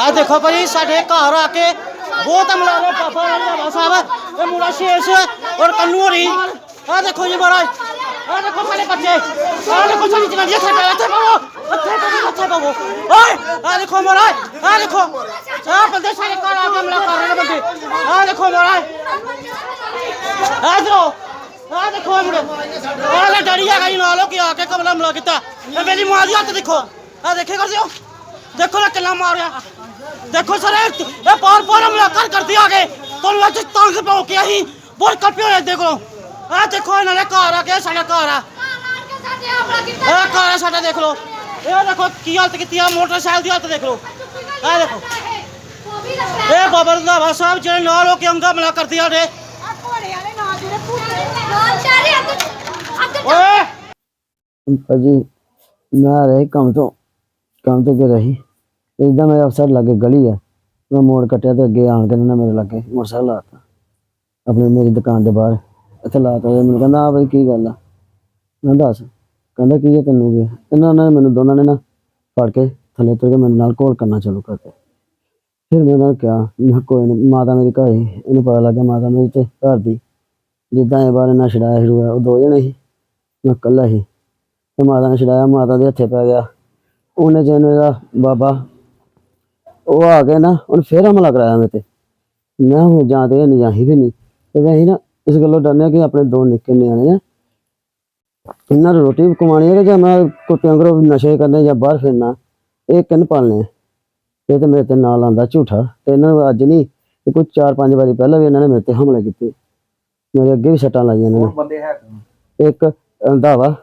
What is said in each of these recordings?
ਆ ਦੇਖੋ ਭਾਈ ਸਾਡੇ ਘਰ ਆ ਕੇ ਬਹੁਤ ਹਮਲਾ ਹੋਇਆ ਪਾਪਾ ਰੰਧਾਵਾ ਸਾਹਿਬ ਇਹ ਮੁੰਡਾ ਸ਼ੇਸ਼ ਔਰ ਕੰਨੂ ਹੋਰੀ। ਆ ਦੇਖੋ ਜੀ ਮਹਾਰਾਜ ਆ ਦੇਖੋ ਸਾਡੇ ਬੱਚੇ ਆ ਦੇਖੋ ਸਾਡੀ ਜਨਾਨੀਆਂ ਸਾਡੇ ਇੱਥੇ ਪਾਵੋ ਇੱਥੇ ਪਾਵੋ ਇੱਥੇ ਪਾਵੋ। ਓਏ ਆ ਦੇਖੋ ਮਹਾਰਾਜ ਆ ਦੇਖੋ ਆ ਬੰਦੇ ਸਾਡੇ ਘਰ ਆ ਕੇ ਹਮਲਾ ਕਰ ਰਹੇ ਨੇ ਬੰਦੇ। ਆ ਦੇਖੋ ਮਹਾਰਾਜ ਆ ਦੇਖੋ ਆ ਦੇਖੋ ਮੁੰਡੇ। ਆ ਲੈ ਡੈਡੀ ਹੈਗਾ ਜੀ ਨਾਲ, ਉਹ ਕਿ ਆ ਕੇ ਕਮਲਾ ਹਮਲਾ ਕੀਤਾ। ਇਹ ਮੇਰੀ ਮਾਂ ਦੀ ਹੱਥ ਦੇਖੋ। ਆ ਦੇਖੇ ਕਰਦੇ ਹੋ ਦੇਖੋ ਨਾ ਕਿੰਨਾ ਮਾਰਿਆ। ਦੇਖੋ ਸਰ, ਇਹ ਇਹ ਪਾਰ ਪਾਰ ਹਮਲਾ ਕਰ ਕਰਦੀ ਆ ਗਏ ਤੁਹਾਨੂੰ ਅੱਜ ਤੰਗ ਪਾਉ ਕੇ ਅਸੀਂ ਬਹੁਤ ਕੱਪੇ ਹੋਏ ਦੇਖੋ ਆ ਦੇਖੋ ਇਹਨਾਂ ਦੇ ਘਰ ਆ ਕੇ, ਸਾਡਾ ਘਰ ਆ। ਇਹ ਘਰ ਆ ਸਾਡਾ, ਦੇਖ ਲਓ। ਇਹ ਦੇਖੋ ਕੀ ਹਾਲਤ ਕੀਤੀ ਆ, ਮੋਟਰਸਾਈਕਲ ਦੀ ਹਾਲਤ ਦੇਖ ਲਓ। ਆ ਦੇਖੋ। ਇਹ ਬਾਬਾ ਰੰਧਾਵਾ ਸਾਹਿਬ ਜਿਹੜੇ ਨਾਲ ਹੋ ਕੇ ਅੰਗਾ ਹਮਲਾ ਕਰਦੀ ਆ ਨੇ ਓਏ! ਭਾਜੀ, ਮੈਂ ਰਹੇ ਕੰਮ ਤੋਂ। ਕੰਮ ਤੇ ਗਿਆ ਰਹੀ? ਇਦਾਂ ਮੇਰੇ ਅਫਸਰ ਲੱਗੇ ਗਲੀ ਹੈ ਮੈਂ ਮੋੜ ਕੱਟਿਆ ਤੇ ਅੱਗੇ ਆਣ ਕੇ ਨਾ ਮੇਰੇ ਲੱਗੇ ਮੋਟਰਸਾਈਕਲ ਲਾਤਾ ਆਪਣੇ ਮੇਰੀ ਦੁਕਾਨ ਦੇ ਬਾਹਰ ਇੱਥੇ ਲਾਤਾ ਤੇ ਮੈਨੂੰ ਕਹਿੰਦਾ ਆ ਬਈ ਕੀ ਗੱਲ ਆ? ਮੈਂ ਦੱਸ। ਕਹਿੰਦਾ, ਕੀ ਹੈ ਤੈਨੂੰ ਕੀ ਇਹਨਾਂ ਨੇ ਮੈਨੂੰ ਦੋਨਾਂ ਨੇ ਨਾ ਫੜ ਕੇ ਥੱਲੇ ਉਤਰ ਕੇ ਮੇਰੇ ਨਾਲ ਕੋਲ ਕਰਨਾ ਚਾਲੂ ਕਰਤਾ ਫਿਰ ਮੈਂ ਉਹਨਾਂ ਨੂੰ ਕਿਹਾ, ਮੈਂ ਕਿਹਾ, ਕੋਈ ਨਹੀਂ, ਮਾਤਾ ਮੇਰੀ ਘਰ ਹੀ। ਇਹਨੂੰ ਪਤਾ ਲੱਗਾ ਮਾਤਾ ਮੇਰੀ ਤੇ ਘਰ ਦੀ। ਜਿੱਦਾਂ ਇਹ ਬਾਰੇ ਨਾ ਛਡਾਇਆ ਸ਼ੁਰੂ ਹੋਇਆ, ਉਹ ਦੋ ਜਣੇ ਸੀ। ਮੈਂ ਇਕੱਲਾ ਸੀ। ਤੇ ਮਾਤਾ ਨੇ ਛਡਾਇਆ, ਮਾਤਾ ਦੇ ਹੱਥੇ ਪੈ ਗਿਆ। ਉਹਨੇ ਜਿਹਨੂੰ ਇਹਦਾ ਬਾਬਾ ਉਹ ਆ ਕੇ ਨਾ ਉਹਨੇ ਫੇਰ ਹਮਲਾ ਕਰਾਇਆ ਮੇਰੇ ਤੇ। ਮੈਂ ਹੁਣ ਜਾਂ ਤੇ ਨਹੀਂ ਜਾਹੀ ਵੀ ਨਹੀਂ। ਤੇ ਵੈਸੇ ਨਾ ਇਸ ਗੱਲੋਂ ਡਰਨੇ ਕਿ ਆਪਣੇ ਦੋ ਨਿੱਕੇ ਨਿਆਣੇ ਆ। ਇਹਨਾਂ ਨੂੰ ਰੋਟੀ ਵੀ ਕਮਾਣੀ ਹੈ ਕਿ ਜਾਂ ਮੈਂ ਕੁੱਤਿਆਂ ਕਰੋ ਨਸ਼ੇ ਕਰਨੇ ਜਾਂ ਬਾਹਰ ਫਿਰਨਾ ਇਹ ਕਿੰਨ ਪਾਲਨੇ ਆ? ਇਹ ਤੇ ਮੇਰੇ ਤੇ ਨਾਲ ਆਂਦਾ ਝੂਠਾ। ਤੇ ਇਹਨਾਂ ਨੂੰ ਅੱਜ ਨਹੀਂ ਇਹ ਕੋਈ 4-5 ਵਾਰੀ ਪਹਿਲਾਂ ਵੀ ਇਹਨਾਂ ਨੇ ਮੇਰੇ ਤੇ ਹਮਲੇ ਕੀਤੇ। ਮੇਰੇ ਅੱਗੇ ਵੀ ਸੱਟਾਂ ਲਾਈਆਂ ਇਹਨਾਂ ਨੇ। ਬੰਦੇ ਹੈ ਇੱਕ ਰੰਧਾਵਾ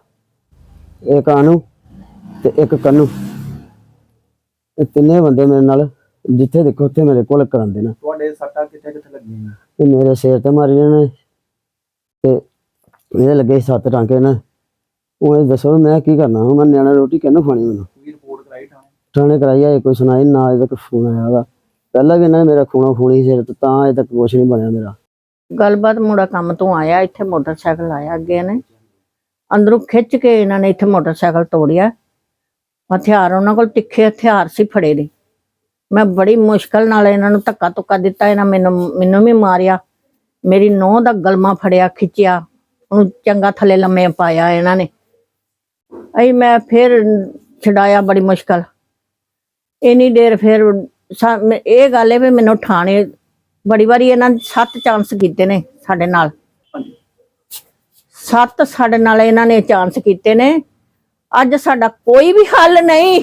ਇੱਕ ਅਨੂ ਤੇ ਇੱਕ ਕੰਨੂ। ਇਹ ਤਿੰਨੇ ਬੰਦੇ ਮੇਰੇ ਨਾਲ ਜਿੱਥੇ ਦੇਖੋ ਉੱਥੇ ਮੇਰੇ ਕੋਲ ਕਰਾਉਂਦੇ ਨੇ। ਤੁਹਾਡੇ ਸੱਟਾਂ ਕਿੱਥੇ ਕਿੱਥੇ ਲੱਗੀਆਂ ਨੇ ਤੇ ਮੇਰੇ ਸਿਰ ਤੇ ਮਾਰੀ ਨੇ ਤੇ ਮੇਰੇ ਲੱਗੇ ਸੱਤ ਟਾਂਕੇ ਨੇ ਉਹ ਇਹ ਦੱਸੋ ਮੈਂ ਕੀ ਕਰਨਾ? ਹੁਣ ਮੈਂ ਨਿਆਣਾ ਰੋਟੀ ਕਿਹਨੂੰ ਖਾਣੀ ਮੈਨੂੰ? ਵੀ ਰਿਪੋਰਟ ਕਰਾਈ ਥਾਣੇ? ਥਾਣੇ ਕਰਾਈ ਆ ਕੋਈ ਸੁਣਾਈ ਨਾ ਅਜੇ ਤੱਕ ਫੋਨ ਆਇਆ ਉਹਦਾ ਪਹਿਲਾਂ ਵੀ ਇਹਨਾਂ ਨੇ ਮੇਰਾ ਖੂਨਾ ਖੂਨੀ ਸਿਰ ਤੇ ਤਾਂ ਅਜੇ ਤੱਕ ਕੁਛ ਨਹੀਂ ਬਣਿਆ ਮੇਰਾ। ਗੱਲਬਾਤ ਮੁੰਡਾ ਕੰਮ ਤੋਂ ਆਇਆ ਇੱਥੇ ਮੋਟਰਸਾਈਕਲ ਆਇਆ ਅੱਗੇ ਨੇ ਅੰਦਰੋਂ ਖਿੱਚ ਕੇ ਇਹਨਾਂ ਨੇ ਇੱਥੇ ਮੋਟਰਸਾਈਕਲ ਤੋੜਿਆ। ਹਥਿਆਰ ਉਹਨਾਂ ਕੋਲ ਤਿੱਖੇ ਹਥਿਆਰ ਸੀ ਫੜੇ ਦੇ। ਮੈਂ ਬੜੀ ਮੁਸ਼ਕਲ ਨਾਲ ਇਹਨਾਂ ਨੂੰ ਧੱਕਾ ਧੁੱਕਾ ਦਿੱਤਾ ਇਹਨਾਂ ਮੈਨੂੰ ਮੈਨੂੰ ਵੀ ਮਾਰਿਆ। ਮੇਰੀ ਨੋਹ ਦਾ ਗਲਮਾ ਫੜਿਆ ਖਿੱਚਿਆ ਉਹਨੂੰ ਚੰਗਾ ਥੱਲੇ ਲੰਮੇ ਪਾਇਆ ਇਹਨਾਂ ਨੇ। ਅਈ ਮੈਂ ਫਿਰ ਛਡਾਇਆ ਬੜੀ ਮੁਸ਼ਕਲ। ਇੰਨੀ ਦੇਰ ਫਿਰ ਇਹ ਗੱਲ ਹੈ ਵੀ ਮੈਨੂੰ ਥਾਣੇ ਬੜੀ ਵਾਰੀ ਇਹਨਾਂ ਨੇ ਸੱਤ ਚਾਂਸ ਕੀਤੇ ਨੇ ਸਾਡੇ ਨਾਲ। ਸੱਤ ਸਾਡੇ ਨਾਲ ਇਹਨਾਂ ਨੇ ਚਾਂਸ ਕੀਤੇ ਨੇ। ਅੱਜ ਸਾਡਾ ਕੋਈ ਵੀ ਹੱਲ ਨਹੀਂ।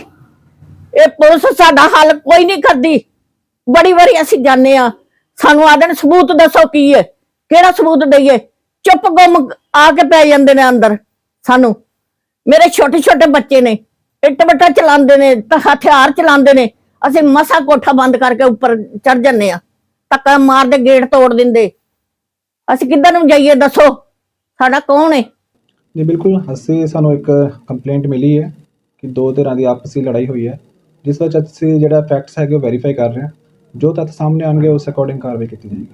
ਇਹ ਪੁਲਿਸ ਸਾਡਾ ਹੱਲ ਕੋਈ ਨਹੀਂ ਕਰਦੀ। ਬੜੀ ਵਾਰੀ ਅਸੀਂ ਜਾਂਦੇ ਆ ਸਾਨੂੰ ਆਦਨ ਸਬੂਤ ਦੱਸੋ ਕੀ ਹੈ? ਕਿਹੜਾ ਸਬੂਤ ਦਈਏ? ਚੁੱਪ ਗੁੰਮ ਆ ਕੇ ਪੈ ਜਾਂਦੇ ਨੇ ਅੰਦਰ ਸਾਨੂੰ। ਮੇਰੇ ਛੋਟੇ ਛੋਟੇ ਬੱਚੇ ਨੇ, ਇੱਟ ਬੱਟਾ ਚਲਾਉਂਦੇ ਨੇ, ਤਾਂ ਹਥਿਆਰ ਚਲਾਉਂਦੇ ਨੇ। ਅਸੀਂ ਮਸਾ ਕੋਠਾ ਬੰਦ ਕਰਕੇ ਉੱਪਰ ਚੜ ਜੰਨੇ ਆ ਧੱਕਾ ਮਾਰਦੇ, ਗੇਟ ਤੋੜ ਦਿੰਦੇ। ਅਸੀਂ ਕਿੱਧਰ ਨੂੰ ਜਾਈਏ ਦੱਸੋ? ਸਾਡਾ ਕੌਣ ਹੈ? ਜੀ, ਬਿਲਕੁਲ। ਅਸੀਂ ਸਾਨੂੰ ਇੱਕ ਕੰਪਲੇਂਟ ਮਿਲੀ ਹੈ ਕਿ ਦੋ ਧਿਰਾਂ ਦੀ ਆਪਸੀ ਲੜਾਈ ਹੋਈ ਹੈ, ਜਿਸ ਵਿੱਚ ਅਸੀਂ ਜਿਹੜਾ ਫੈਕਟਸ ਹੈਗੇ ਉਹ ਵੈਰੀਫਾਈ ਕਰ ਰਹੇ ਹਾਂ। ਜੋ ਤੱਥ ਸਾਹਮਣੇ ਆਉਣਗੇ, ਉਸ ਅਕੋਰਡਿੰਗ ਕਾਰਵਾਈ ਕੀਤੀ ਜਾਏਗੀ।